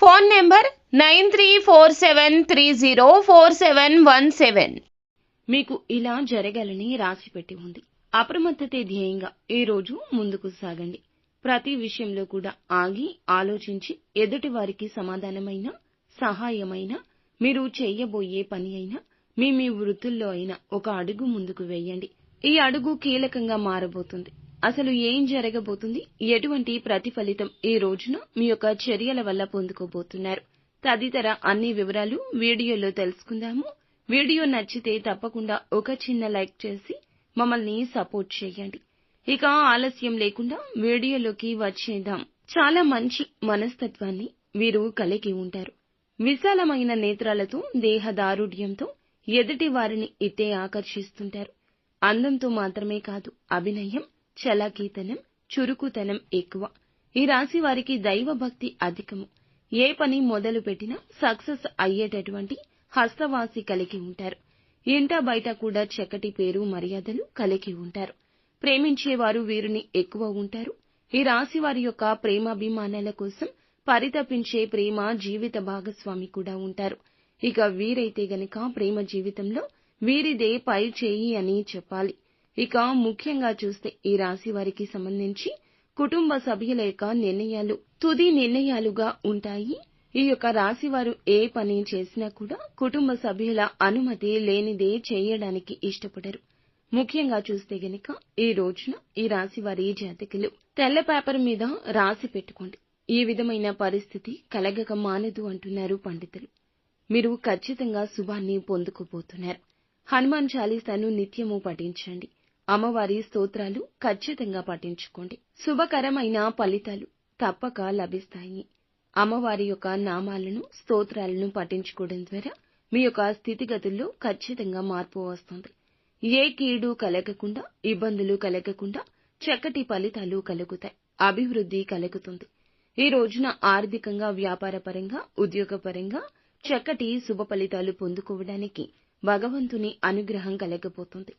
Phone number nine three four seven three zero four seven one seven. మీకు ఇలా జరగాలని రాసి పెట్టి ఉంది. అప్రమత్తతే ధ్యేయంగా ఈ రోజు ముందుకు సాగండి. ప్రతి విషయంలో కూడా ఆగి ఆలోచించి ఎదుటి వారికి సమాధానమైన సహాయమైన మీరు చేయబోయే పని అయినా మీ మీ వృత్తుల్లో అయినా ఒక అడుగు ముందుకు వేయండి. ఈ అడుగు కీలకంగా మారబోతుంది. అసలు ఏం జరగబోతుంది? ఎటువంటి ప్రతిఫలితం ఈ రోజున మీ యొక్క చర్యల వల్ల పొందుకోబోతున్నారు? తదితర అన్ని వివరాలు వీడియోలో తెలుసుకుందాము. వీడియో నచ్చితే తప్పకుండా ఒక చిన్న లైక్ చేసి మమ్మల్ని సపోర్ట్ చేయండి. ఇక ఆలస్యం లేకుండా వీడియోలోకి వచ్చేద్దాం. చాలా మంచి మనస్తత్వాన్ని వీరు కలిగి ఉంటారు. విశాలమైన నేత్రాలతో దేహదారుఢ్యంతో ఎదుటి వారిని ఇట్టే ఆకర్షిస్తుంటారు. అందంతో మాత్రమే కాదు అభినయం చలాకీతనం చురుకుతనం ఎక్కువ. ఈ రాశి వారికి దైవ భక్తి అధికము. ఏ పని మొదలు పెట్టినా సక్సెస్ అయ్యేటటువంటి హస్తవాసి కలిగి ఉంటారు. ఇంట బయట కూడా చక్కటి పేరు మర్యాదలు కలిగి ఉంటారు. ప్రేమించేవారు వీరిని ఎక్కువ ఉంటారు. ఈ రాశి వారి యొక్క ప్రేమాభిమానాల కోసం పరితపించే ప్రేమ జీవిత భాగస్వామి కూడా ఉంటారు. ఇక వీరైతే గనక ప్రేమ జీవితంలో వీరిదే పై చేయి అని చెప్పాలి. ఇక ముఖ్యంగా చూస్తే ఈ రాశి వారికి సంబంధించి కుటుంబ సభ్యుల యొక్క నిర్ణయాలు తుది నిర్ణయాలుగా ఉంటాయి. ఈ యొక్క రాశి వారు ఏ పని చేసినా కూడా కుటుంబ సభ్యుల అనుమతి లేనిదే చేయడానికి ఇష్టపడరు. ముఖ్యంగా చూస్తే గనక ఈ రోజున ఈ రాశి వారి జాతకులు తెల్ల పేపర్ మీద రాసి పెట్టుకోండి. ఈ విధమైన పరిస్థితి కలగక మానదు అంటున్నారు పండితులు. మీరు ఖచ్చితంగా శుభాన్ని పొందుకోబోతున్నారు. హనుమాన్ చాలీసాను నిత్యము పఠించండి. అమ్మవారి స్తోత్రాలు ఖచ్చితంగా పఠించుకోండి. శుభకరమైన ఫలితాలు తప్పక లభిస్తాయి. అమ్మవారి యొక్క నామాలను స్తోత్రాలను పఠించుకోవడం ద్వారా మీ యొక్క స్థితిగతుల్లో ఖచ్చితంగా మార్పు వస్తుంది. ఏ కీడు కలగకుండా ఇబ్బందులు కలగకుండా చక్కటి ఫలితాలు కలుగుతాయి. అభివృద్ధి కలుగుతుంది. ఈ రోజున ఆర్థికంగా వ్యాపారపరంగా ఉద్యోగపరంగా చక్కటి శుభ ఫలితాలు పొందుకోవడానికి భగవంతుని అనుగ్రహం కలగబోతుంది.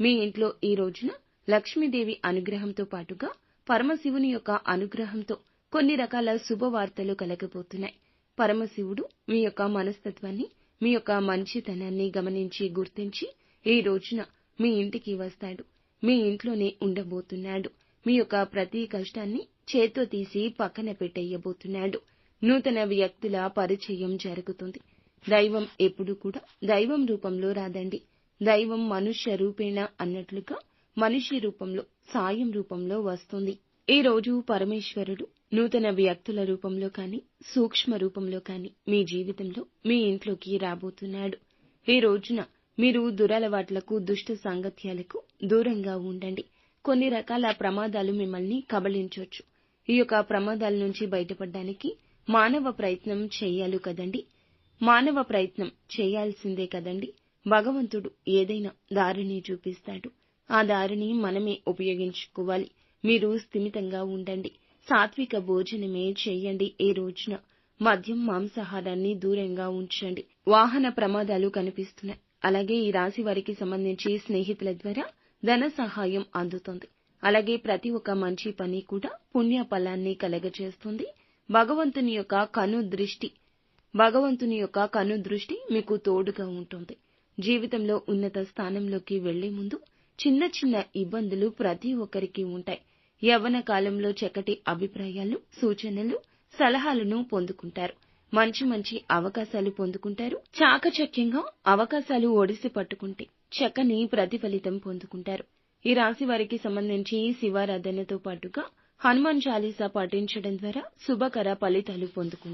మీ ఇంట్లో ఈ రోజున లక్ష్మీదేవి అనుగ్రహంతో పాటుగా పరమశివుని యొక్క అనుగ్రహంతో కొన్ని రకాల శుభవార్తలు కలగబోతున్నాయి. పరమశివుడు మీ యొక్క మనస్తత్వాన్ని మీ యొక్క మంచితనాన్ని గమనించి గుర్తించి ఈ రోజున మీ ఇంటికి వస్తాడు. మీ ఇంట్లోనే ఉండబోతున్నాడు. మీ యొక్క ప్రతి కష్టాన్ని చేత్తో తీసి పక్కన పెట్టేయబోతున్నాడు. నూతన వ్యక్తుల పరిచయం జరుగుతుంది. దైవం ఎప్పుడు కూడా దైవం రూపంలో రాదండి. దైవం మనుష్య రూపేణ అన్నట్లుగా మనిషి రూపంలో సాయం రూపంలో వస్తుంది. ఈ రోజు పరమేశ్వరుడు నూతన వ్యక్తుల రూపంలో కానీ సూక్ష్మ రూపంలో కానీ మీ జీవితంలో మీ ఇంట్లోకి రాబోతున్నాడు. ఈ రోజున మీరు దురలవాట్లకు దుష్ట సాంగత్యాలకు దూరంగా ఉండండి. కొన్ని రకాల ప్రమాదాలు మిమ్మల్ని కబళించవచ్చు ఈ యొక్క ప్రమాదాల నుంచి బయటపడడానికి మానవ ప్రయత్నం చేయాలి కదండి. మానవ ప్రయత్నం చేయాల్సిందే కదండి. భగవంతుడు ఏదైనా దారిని చూపిస్తాడు. ఆ దారిని మనమే ఉపయోగించుకోవాలి. మీరు స్థిమితంగా ఉండండి. సాత్విక భోజనమే చేయండి ఈ రోజున. మద్యం మాంసాహారాన్ని దూరంగా ఉంచండి. వాహన ప్రమాదాలు కనిపిస్తున్నాయి. అలాగే ఈ రాశి వారికి సంబంధించి స్నేహితుల ద్వారా ధన సహాయం అందుతుంది. అలాగే ప్రతి ఒక్క మంచి పని కూడా పుణ్య ఫలాన్ని కలగజేస్తుంది. భగవంతుని యొక్క కను దృష్టి భగవంతుని యొక్క కను దృష్టి మీకు తోడుగా ఉంటుంది. జీవితంలో ఉన్నత స్థానంలోకి వెళ్ళే ముందు చిన్న చిన్న ఇబ్బందులు ప్రతి ఒక్కరికి ఉంటాయి. యవ్వన కాలంలో చక్కటి అభిప్రాయాలు సూచనలు సలహాలను పొందుకుంటారు. మంచి మంచి అవకాశాలు పొందుకుంటారు. చాకచక్యంగా అవకాశాలు ఒడిసి పట్టుకుంటే చక్కని ప్రతిఫలితం పొందుకుంటారు. ఈ రాశి వారికి సంబంధించి శివారాధనతో పాటుగా హనుమాన్ చాలీసా పఠించడం ద్వారా శుభకర ఫలితాలు పొందుకుంటారు.